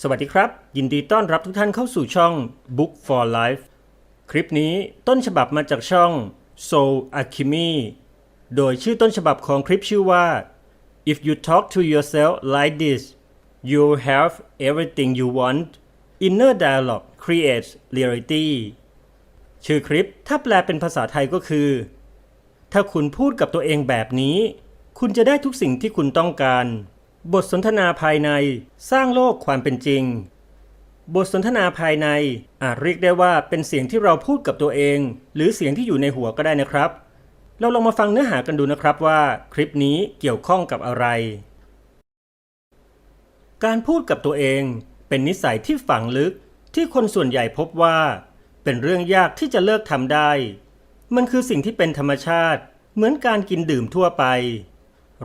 สวัสดีครับ ยินดีต้อนรับทุกท่านเข้าสู่ช่อง Book for Life คลิปนี้ต้นฉบับมาจากช่อง Soul Alchemy โดยชื่อต้นฉบับของคลิปชื่อว่า If you talk to yourself like this you'll have everything you want Inner dialogue creates reality ชื่อคลิปถ้าแปลเป็นภาษาไทยก็คือ ถ้าคุณพูดกับตัวเองแบบนี้ คุณจะได้ทุกสิ่งที่คุณต้องการ บทสนทนาภายในสร้างโลกความเป็นจริง บทสนทนาภายในอาจเรียกได้ว่าเป็นเสียงที่เราพูดกับตัวเอง หรือเสียงที่อยู่ในหัวก็ได้นะครับ เราลองมาฟังเนื้อหากันดูนะครับว่า คลิปนี้เกี่ยวข้องกับอะไร การพูดกับตัวเอง เป็นนิสัยที่ฝังลึกที่คนส่วนใหญ่พบว่า เป็นเรื่องยากที่จะเลิกทำได้ มันคือสิ่งที่เป็นธรรมชาติ เหมือนการกินดื่มทั่วไป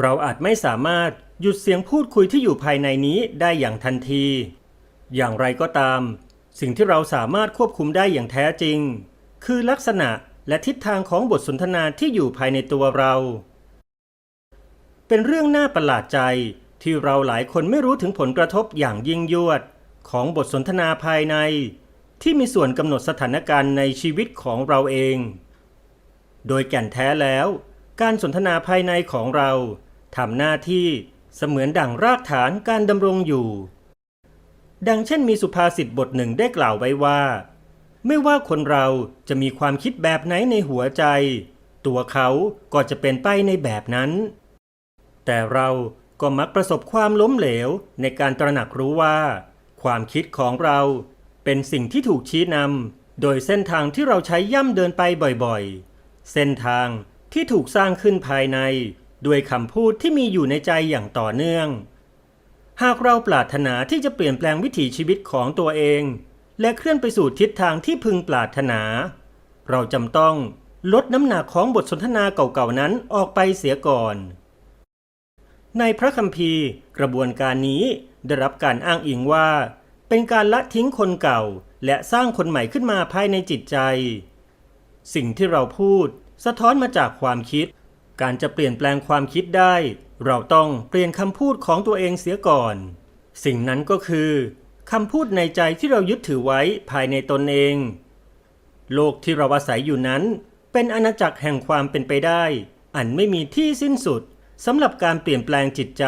เราอาจไม่สามารถ หยุดเสียงพูดคุยที่อยู่ภายในนี้ได้อย่างทันที อย่างไรก็ตาม สิ่งที่เราสามารถควบคุมได้อย่างแท้จริง คือลักษณะและทิศทางของบทสนทนาที่อยู่ภายในตัวเรา เป็นเรื่องน่าประหลาดใจที่เราหลายคนไม่รู้ถึงผลกระทบอย่างยิ่งยวด ของบทสนทนาภายใน ที่มีส่วนกำหนดสถานการณ์ในชีวิตของเราเอง โดยแก่นแท้แล้ว การสนทนาภายในของเราทำหน้าที่ เสมือนดั่งรากฐานการดำรงอยู่ ดังเช่นมีสุภาษิตบทหนึ่งได้กล่าวไว้ว่า ไม่ว่าคนเราจะมีความคิดแบบไหนในหัวใจ ตัวเขาก็จะเป็นไปในแบบนั้น แต่เราก็มักประสบความล้มเหลวในการตระหนักรู้ว่า ความคิดของเราเป็นสิ่งที่ถูกชี้นำโดยเส้นทางที่เราใช้ย่ำเดินไปบ่อยๆ เส้นทางที่ถูกสร้างขึ้นภายใน ด้วยคำพูดที่มีอยู่ในใจอย่างต่อเนื่อง หากเราปรารถนาที่จะเปลี่ยนแปลงวิถีชีวิตของตัวเอง และเคลื่อนไปสู่ทิศทางที่พึงปรารถนา เราจำต้องลดน้ำหนักของบทสนทนาเก่าๆนั้นออกไปเสียก่อน ในพระคัมภีร์ กระบวนการนี้ได้รับการอ้างอิงว่า เป็นการละทิ้งคนเก่า และสร้างคนใหม่ขึ้นมาภายในจิตใจ สิ่งที่เราพูดสะท้อนมาจากความคิด การจะเปลี่ยนแปลงความคิดได้ เราต้องเปลี่ยนคำพูดของตัวเองเสียก่อน สิ่งนั้นก็คือคำพูดในใจที่เรายึดถือไว้ภายในตนเอง โลกที่เราอาศัยอยู่นั้น เป็นอาณาจักรแห่งความเป็นไปได้ อันไม่มีที่สิ้นสุดสำหรับการเปลี่ยนแปลงจิตใจ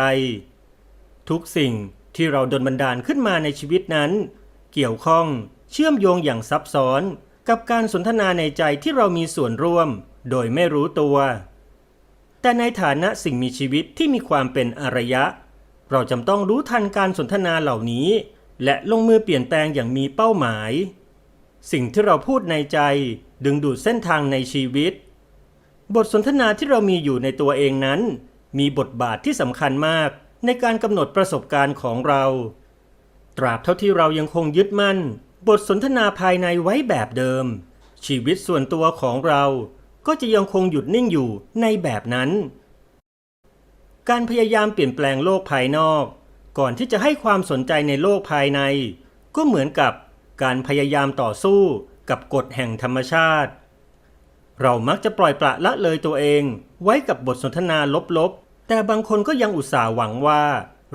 ทุกสิ่งที่เราดนบันดาลขึ้นมาในชีวิตนั้น เกี่ยวข้องเชื่อมโยงอย่างซับซ้อน กับการสนทนาในใจที่เรามีส่วนร่วม โดยไม่รู้ตัว แต่ในฐานะสิ่งมีชีวิตที่มีความเป็นอารยะ เราจำต้องรู้ทันการสนทนาเหล่านี้ และลงมือเปลี่ยนแปลงอย่างมีเป้าหมาย สิ่งที่เราพูดในใจดึงดูดเส้นทางในชีวิต บทสนทนาที่เรามีอยู่ในตัวเองนั้น มีบทบาทที่สำคัญมากในการกำหนดประสบการณ์ของเรา ตราบเท่าที่เรายังคงยึดมั่น บทสนทนาภายในไว้แบบเดิม ชีวิตส่วนตัวของเรา ก็จะยังคงหยุดนิ่งอยู่ในแบบนั้น การพยายามเปลี่ยนแปลงโลกภายนอก ก่อนที่จะให้ความสนใจในโลกภายใน ก็เหมือนกับการพยายามต่อสู้กับกฎแห่งธรรมชาติ เรามักจะปล่อยปละละเลยตัวเอง ไว้กับบทสนทนาลบๆ แต่บางคนก็ยังอุตส่าห์หวังว่า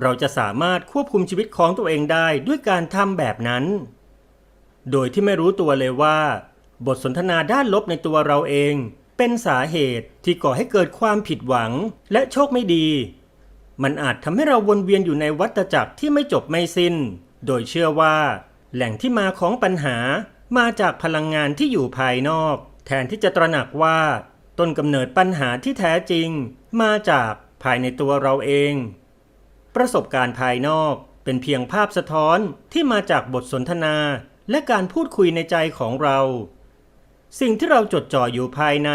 เราจะสามารถควบคุมชีวิตของตัวเองได้ด้วยการทำแบบนั้น โดยที่ไม่รู้ตัวเลยว่า บทสนทนาด้านลบในตัวเราเอง เป็นสาเหตุที่ก่อให้เกิดความผิดหวังและโชคไม่ดี มันอาจทำให้เราวนเวียนอยู่ในวัฏจักรที่ไม่จบไม่สิ้น โดยเชื่อว่า แหล่งที่มาของปัญหามาจากพลังงานที่อยู่ภายนอก แทนที่จะตระหนักว่า ต้นกำเนิดปัญหาที่แท้จริง มาจากภายในตัวเราเอง ประสบการณ์ภายนอกเป็นเพียงภาพสะท้อนที่มาจากบทสนทนาและการพูดคุยในใจของเรา สิ่งที่เราจดจ่ออยู่ภายใน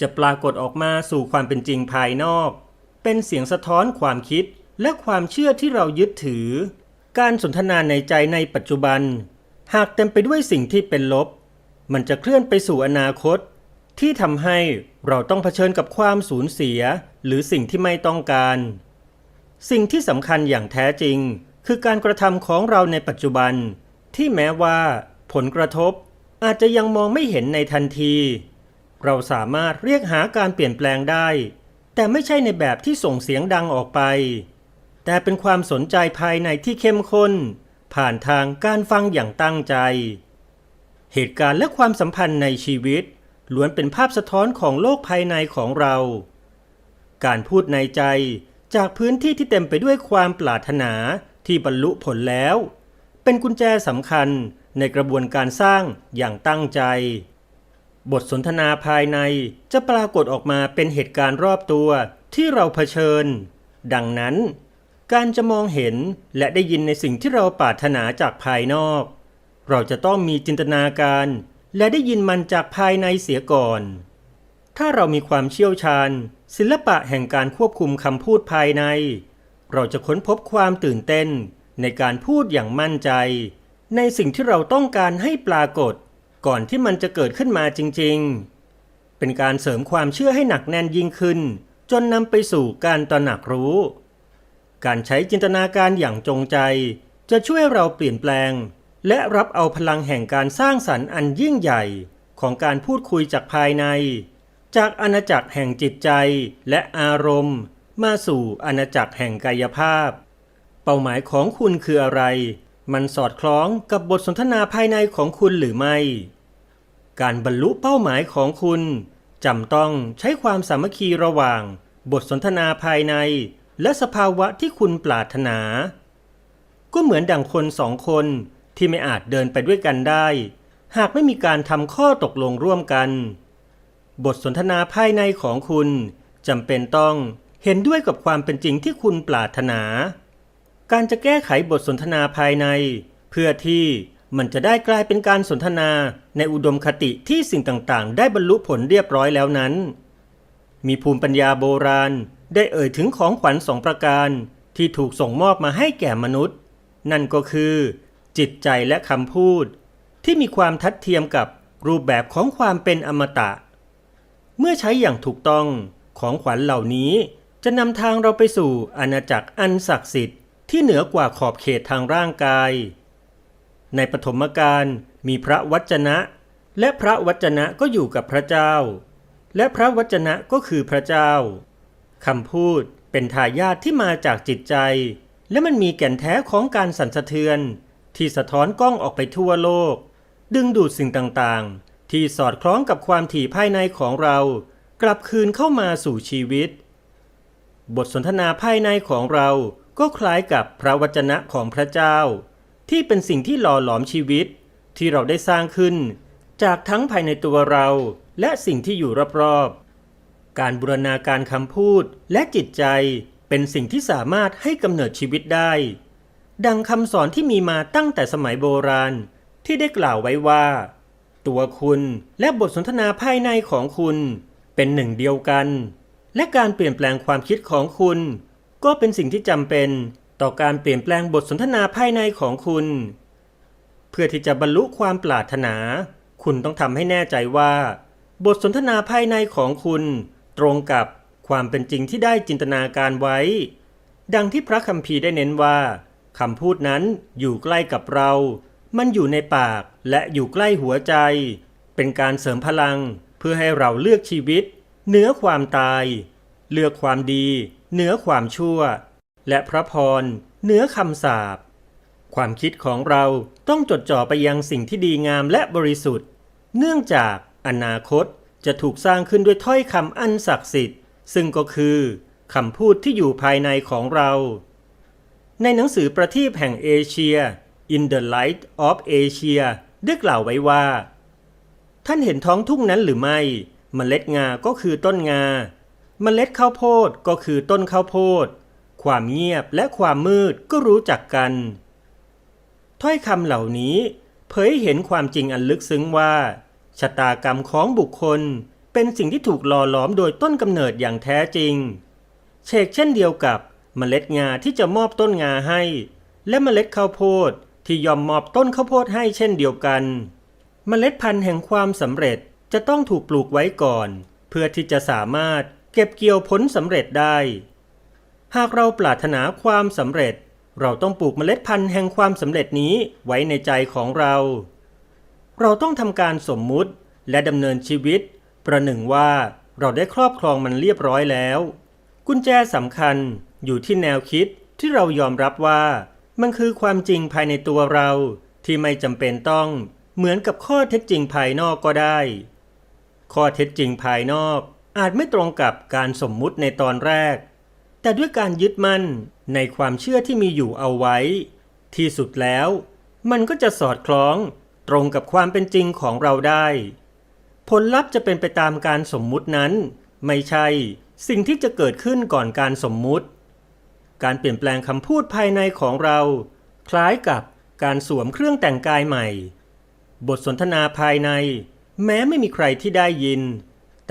จะปรากฏออกมาสู่ความเป็นจริงภายนอก เป็นเสียงสะท้อนความคิดและความเชื่อที่เรายึดถือ การสนทนาในใจในปัจจุบัน หากเต็มไปด้วยสิ่งที่เป็นลบ มันจะเคลื่อนไปสู่อนาคต ที่ทำให้เราต้องเผชิญกับความสูญเสีย หรือสิ่งที่ไม่ต้องการ สิ่งที่สำคัญอย่างแท้จริง คือการกระทำของเราในปัจจุบัน ที่แม้ว่า ผลกระทบ อาจจะยังมองไม่เห็นในทันที เราสามารถเรียกหาการเปลี่ยนแปลงได้ แต่ไม่ใช่ในแบบที่ส่งเสียงดังออกไป แต่เป็นความสนใจภายในที่เข้มข้น ผ่านทางการฟังอย่างตั้งใจ เหตุการณ์และความสัมพันธ์ในชีวิตล้วนเป็นภาพสะท้อนของโลกภายในของเรา การพูดในใจจากพื้นที่ที่เต็มไปด้วยความปรารถนาที่บรรลุผลแล้ว เป็นกุญแจสำคัญ ในกระบวนการสร้างอย่างตั้งใจ บทสนทนาภายในจะปรากฏออกมาเป็นเหตุการณ์รอบตัวที่เราเผชิญ ดังนั้น การจะมองเห็นและได้ยินในสิ่งที่เราปรารถนาจากภายนอก เราจะต้องมีจินตนาการและได้ยินมันจากภายในเสียก่อน ถ้าเรามีความเชี่ยวชาญ ศิลปะแห่งการควบคุมคำพูดภายใน เราจะค้นพบความตื่นเต้นในการพูดอย่างมั่นใจ ในสิ่งที่เราต้องการให้ปรากฏ ก่อนที่มันจะเกิดขึ้นมาจริง ๆ เป็นการเสริมความเชื่อให้หนักแน่นยิ่งขึ้น จนนำไปสู่การตระหนักรู้ การใช้จินตนาการอย่างจงใจ จะช่วยเราเปลี่ยนแปลง และรับเอาพลังแห่งการสร้างสรรค์อันยิ่งใหญ่ของการพูดคุยจากภายใน จากอาณาจักรแห่งจิตใจและอารมณ์ มาสู่อาณาจักรแห่งกายภาพ เป้าหมายของคุณคืออะไร มันสอดคล้องกับบทสนทนาภายในของคุณหรือไม่ การบรรลุเป้าหมายของคุณจำต้องใช้ความสามัคคีระหว่าง บทสนทนาภายใน และสภาวะที่คุณปรารถนา ก็เหมือนดังคนสองคนที่ไม่อาจเดินไปด้วยกันได้ หากไม่มีการทำข้อตกลงร่วมกัน บทสนทนาภายในของคุณจำเป็นต้องเห็นด้วยกับความเป็นจริงที่คุณปรารถนา การจะแก้ไขบทสนทนาภายใน เพื่อที่มันจะได้กลายเป็นการสนทนาในอุดมคติที่สิ่งต่างๆ ได้บรรลุผลเรียบร้อยแล้วนั้น มีภูมิปัญญาโบราณได้เอ่ยถึงของขวัญสองประการที่ถูกส่งมอบมาให้แก่มนุษย์ นั่นก็คือ จิตใจและคำพูด ที่มีความทัดเทียมกับรูปแบบของความเป็นอมตะ เมื่อใช้อย่างถูกต้องของขวัญเหล่านี้จะนำทางเราไปสู่อาณาจักรอันศักดิ์สิทธิ์ ที่เหนือกว่าขอบเขตทางร่างกาย ในปฐมกาลมีพระวจนะ และพระวจนะก็อยู่กับพระเจ้า และพระวจนะก็คือพระเจ้าคำพูดเป็นทายาทที่มาจากจิตใจ และมันมีแก่นแท้ของการสั่นสะเทือน ที่สะท้อนกล้องออกไปทั่วโลก ดึงดูดสิ่งต่างๆ ที่สอดคล้องกับความถี่ภายในของเรา กลับคืนเข้ามาสู่ชีวิต บทสนทนาภายในของเรา ก็คล้ายกับพระวจนะของพระเจ้า ที่เป็นสิ่งที่หล่อหลอมชีวิตที่เราได้สร้างขึ้น จากทั้งภายในตัวเราและสิ่งที่อยู่รอบๆ การบูรณาการคำพูดและจิตใจเป็นสิ่งที่สามารถให้กำเนิดชีวิตได้ ดังคำสอนที่มีมาตั้งแต่สมัยโบราณที่ได้กล่าวไว้ว่า ตัวคุณและบทสนทนาภายในของคุณ เป็นหนึ่งเดียวกัน และการเปลี่ยนแปลงความคิดของคุณ ก็เป็นสิ่งที่จำเป็นต่อการเปลี่ยนแปลงบทสนทนาภายในของคุณ เพื่อที่จะบรรลุความปรารถนา คุณต้องทำให้แน่ใจว่า บทสนทนาภายในของคุณ ตรงกับความเป็นจริงที่ได้จินตนาการไว้ ดังที่พระคัมภีร์ได้เน้นว่าคำพูดนั้นอยู่ใกล้กับเรา มันอยู่ในปากและอยู่ใกล้หัวใจ เป็นการเสริมพลังเพื่อให้เราเลือกชีวิตเหนือความตาย เลือกความดี เหนือความชั่ว และพระพรเหนือคำสาปความคิดของเราต้องจดจ่อไปยังสิ่งที่ดีงามและบริสุทธิ์ เนื่องจากอนาคตจะถูกสร้างขึ้นด้วยถ้อยคำอันศักดิ์สิทธิ์ ซึ่งก็คือคำพูดที่อยู่ภายในของเรา ในหนังสือประทีปแห่งเอเชีย In the Light of Asia ได้กล่าวไว้ว่า ท่านเห็นท้องทุ่งนั้นหรือไม่เมล็ดงาก็คือต้นงา เมล็ดข้าวโพดก็คือต้นข้าวโพด ความเงียบและความมืดก็รู้จักกัน ถ้อยคำเหล่านี้เผยเห็นความจริงอันลึกซึ้งว่า ชะตากรรมของบุคคลเป็นสิ่งที่ถูกหล่อหลอมโดยต้นกำเนิดอย่างแท้จริง เชกเช่นเดียวกับเมล็ดงาที่จะมอบต้นงาให้ และเมล็ดข้าวโพดที่ยอมมอบต้นข้าวโพดให้เช่นเดียวกัน เมล็ดพันธุ์แห่งความสำเร็จจะต้องถูกปลูกไว้ก่อน เพื่อที่จะสามารถ เก็บเกี่ยวผลสำเร็จได้ หากเราปรารถนาความสำเร็จ เราต้องปลูกเมล็ดพันธุ์แห่งความสำเร็จนี้ไว้ในใจของเรา เราต้องทำการสมมุติและดำเนินชีวิต ประหนึ่งว่าเราได้ครอบครองมันเรียบร้อยแล้ว กุญแจสำคัญอยู่ที่แนวคิดที่เรายอมรับว่ามันคือความจริงภายในตัวเราที่ไม่จำเป็นต้องเหมือนกับข้อเท็จจริงภายนอกก็ได้ ข้อเท็จจริงภายนอก อาจไม่ตรงกับการสมมุติในตอนแรก แต่ด้วยการยึดมั่นในความเชื่อที่มีอยู่เอาไว้ ที่สุดแล้ว มันก็จะสอดคล้องตรงกับความเป็นจริงของเราได้ ผลลัพธ์จะเป็นไปตามการสมมุตินั้น ไม่ใช่สิ่งที่จะเกิดขึ้นก่อนการสมมุติ การเปลี่ยนแปลงคำพูดภายในของเรา คล้ายกับการสวมเครื่องแต่งกายใหม่ บทสนทนาภายใน แม้ไม่มีใครที่ได้ยิน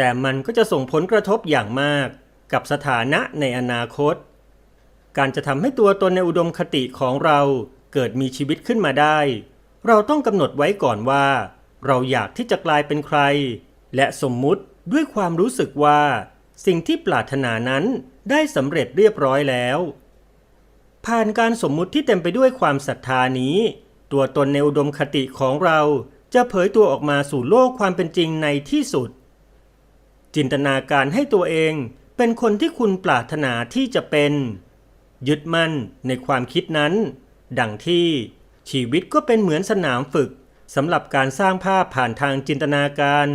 แต่มันก็จะส่งผลกระทบอย่างมากกับสถานะในอนาคต การจะทำให้ตัวตนในอุดมคติของเราเกิดมีชีวิตขึ้นมาได้ เราต้องกำหนดไว้ก่อนว่า เราอยากที่จะกลายเป็นใคร และสมมุติด้วยความรู้สึกว่า สิ่งที่ปรารถนานั้นได้สำเร็จเรียบร้อยแล้ว ผ่านการสมมุติที่เต็มไปด้วยความศรัทธานี้ ตัวตนในอุดมคติของเราจะเผยตัวออกมาสู่โลกความเป็นจริงในที่สุด จินตนาการให้ตัวเองเป็นคนที่คุณปรารถนาที่จะเป็น ยึดมั่นในความคิดนั้น ดังที่ชีวิตก็เป็นเหมือนสนามฝึกสำหรับการสร้างภาพผ่านทางจินตนาการ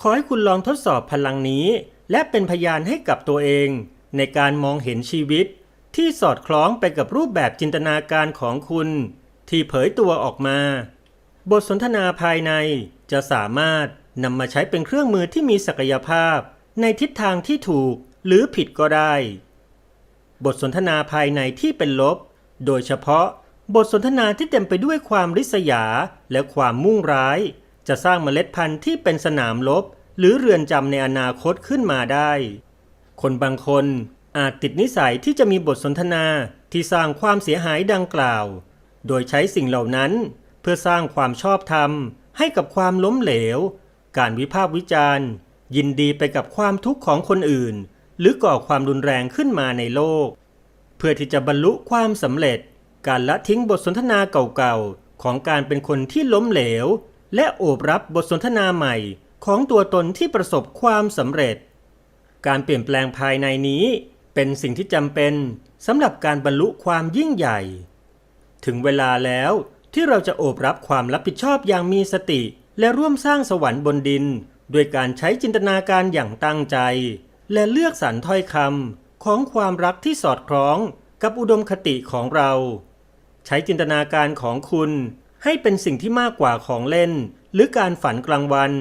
ขอให้คุณลองทดสอบพลังนี้ และเป็นพยานให้กับตัวเอง ในการมองเห็นชีวิต ที่สอดคล้องไปกับรูปแบบจินตนาการของคุณ ที่เผยตัวออกมา บทสนทนาภายในจะสามารถ นำมาใช้เป็นเครื่องมือที่มีศักยภาพ ในทิศทางที่ถูกหรือผิดก็ได้ บทสนทนาภายในที่เป็นลบ โดยเฉพาะบทสนทนาที่เต็มไปด้วยความริษยาและความมุ่งร้าย จะสร้างเมล็ดพันธุ์ที่เป็นสนามลบ หรือเรือนจำในอนาคตขึ้นมาได้ คนบางคนอาจติดนิสัยที่จะมีบทสนทนาที่สร้างความเสียหายดังกล่าว โดยใช้สิ่งเหล่านั้น เพื่อสร้างความชอบธรรมให้กับความล้มเหลว การวิพากษ์วิจารณ์ ยินดีไปกับความทุกข์ของคนอื่น หรือก่อความรุนแรงขึ้นมาในโลก เพื่อที่จะบรรลุความสำเร็จ การละทิ้งบทสนทนาเก่าๆของการเป็นคนที่ล้มเหลว และโอบรับบทสนทนาใหม่ของตัวตนที่ประสบความสำเร็จ การเปลี่ยนแปลงภายในนี้เป็นสิ่งที่จำเป็นสำหรับการบรรลุความยิ่งใหญ่ ถึงเวลาแล้วที่เราจะโอบรับความรับผิดชอบอย่างมีสติ และร่วมสร้างสวรรค์บนดิน ด้วยการใช้จินตนาการอย่างตั้งใจ และเลือกสรรถ้อยคำของความรักที่สอดคล้องกับอุดมคติของเรา ใช้จินตนาการของคุณ ให้เป็นสิ่งที่มากกว่าของเล่น หรือการฝันกลางวัน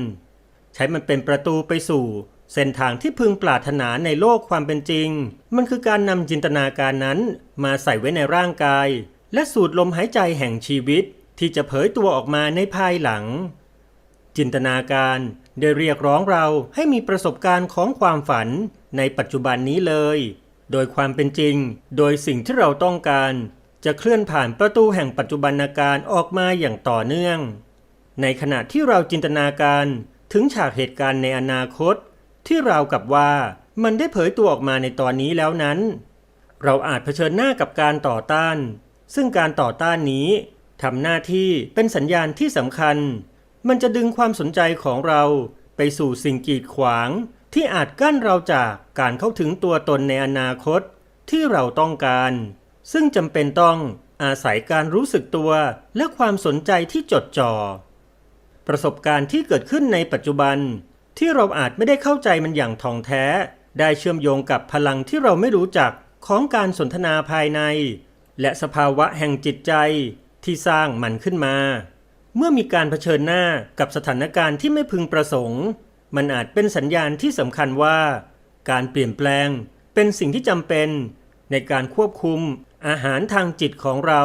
ใช้มันเป็นประตูไปสู่ เส้นทางที่พึงปรารถนาในโลกความเป็นจริง มันคือการนำจินตนาการนั้นมาใส่ไว้ในร่างกาย และสูดลมหายใจแห่งชีวิตที่จะเผยตัวออกมาในภายหลัง จินตนาการได้เรียกร้องเราให้มีประสบการณ์ของความฝันในปัจจุบันนี้เลย โดยความเป็นจริง โดยสิ่งที่เราต้องการ จะเคลื่อนผ่านประตูแห่งปัจจุบันการออกมาอย่างต่อเนื่อง ในขณะที่เราจินตนาการถึงฉากเหตุการณ์ในอนาคต ที่เราวกับว่ามันได้เผยตัวออกมาในตอนนี้แล้วนั้น เราอาจเผชิญหน้ากับการต่อต้าน ซึ่งการต่อต้านนี้ทำหน้าที่เป็นสัญญาณที่สำคัญ มันจะดึงความสนใจของเราไปสู่สิ่งกีดขวาง ที่อาจกั้นเราจากการเข้าถึงตัวตนในอนาคตที่เราต้องการ ซึ่งจำเป็นต้องอาศัยการรู้สึกตัวและความสนใจที่จดจ่อ ประสบการณ์ที่เกิดขึ้นในปัจจุบัน ที่เราอาจไม่ได้เข้าใจมันอย่างท่องแท้ ได้เชื่อมโยงกับพลังที่เราไม่รู้จักของการสนทนาภายใน และสภาวะแห่งจิตใจที่สร้างมันขึ้นมา เมื่อมีการเผชิญหน้ากับสถานการณ์ที่ไม่พึงประสงค์ มันอาจเป็นสัญญาณที่สำคัญว่า การเปลี่ยนแปลงเป็นสิ่งที่จำเป็น ในการควบคุมอาหารทางจิตของเรา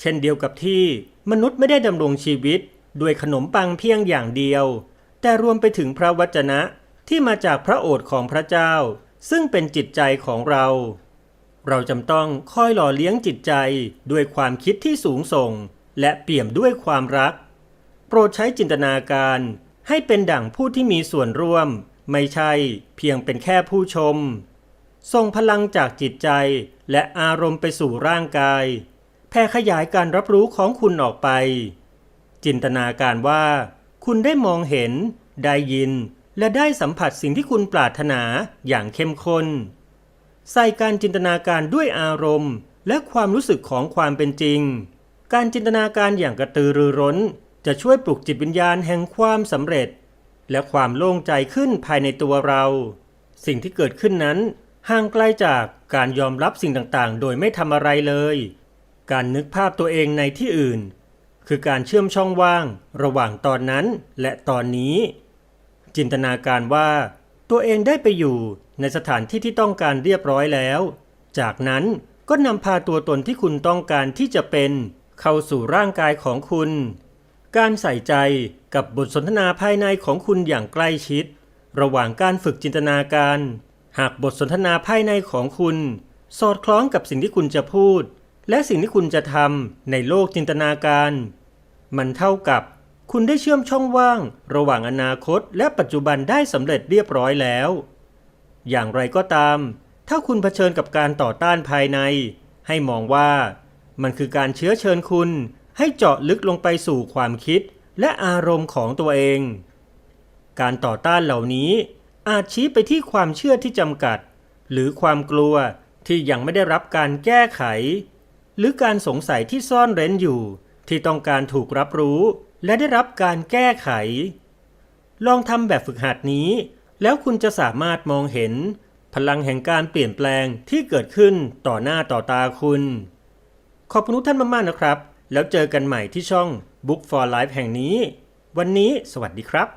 เช่นเดียวกับที่มนุษย์ไม่ได้ดำรงชีวิตด้วยขนมปังเพียงอย่างเดียว แต่รวมไปถึงพระวจนะที่มาจากพระโอษฐ์ของพระเจ้า ซึ่งเป็นจิตใจของเรา เราจำต้องคอยหล่อเลี้ยงจิตใจด้วยความคิดที่สูงส่ง และเปี่ยมด้วยความรัก โปรดใช้จินตนาการให้เป็นดั่งผู้ที่มีส่วนร่วม ไม่ใช่เพียงเป็นแค่ผู้ชม ส่งพลังจากจิตใจและอารมณ์ไปสู่ร่างกาย แผ่ขยายการรับรู้ของคุณออกไป จินตนาการว่า คุณได้มองเห็น ได้ยิน และได้สัมผัสสิ่งที่คุณปรารถนาอย่างเข้มข้น ใส่การจินตนาการด้วยอารมณ์ และความรู้สึกของความเป็นจริง การจินตนาการอย่างกระตือรือร้น จะช่วยปลุกจิตวิญญาณแห่งความสำเร็จ และความโล่งใจขึ้นภายในตัวเรา สิ่งที่เกิดขึ้นนั้นห่างไกลจากการยอมรับสิ่งต่างๆ โดยไม่ทำอะไรเลย การนึกภาพตัวเองในที่อื่น คือการเชื่อมช่องว่าง ระหว่างตอนนั้นและตอนนี้ จินตนาการว่า ตัวเองได้ไปอยู่ในสถานที่ที่ต้องการเรียบร้อยแล้ว จากนั้นก็นำพาตัวตนที่คุณต้องการที่จะเป็น เข้าสู่ร่างกายของคุณ การใส่ใจกับบทสนทนาภายในของคุณอย่างใกล้ชิด ระหว่างการฝึกจินตนาการ หากบทสนทนาภายในของคุณ สอดคล้องกับสิ่งที่คุณจะพูด และสิ่งที่คุณจะทำในโลกจินตนาการ มันเท่ากับคุณได้เชื่อมช่องว่าง ระหว่างอนาคตและปัจจุบันได้สำเร็จเรียบร้อยแล้ว อย่างไรก็ตาม ถ้าคุณเผชิญกับการต่อต้านภายใน ให้มองว่า มันคือการเชื้อเชิญคุณ ให้เจาะลึกลงไปสู่ความคิดและอารมณ์ของตัวเอง การต่อต้านเหล่านี้อาจชี้ไปที่ความเชื่อที่จำกัด หรือความกลัวที่ยังไม่ได้รับการแก้ไข หรือการสงสัยที่ซ่อนเร้นอยู่ ที่ต้องการถูกรับรู้และได้รับการแก้ไข ลองทำแบบฝึกหัดนี้ แล้วคุณจะสามารถมองเห็น พลังแห่งการเปลี่ยนแปลงที่เกิดขึ้นต่อหน้าต่อตาคุณ ขอบคุณทุกท่านมากๆนะครับ แล้วเจอกันใหม่ที่ช่อง Book for Life แห่งนี้ วันนี้สวัสดีครับ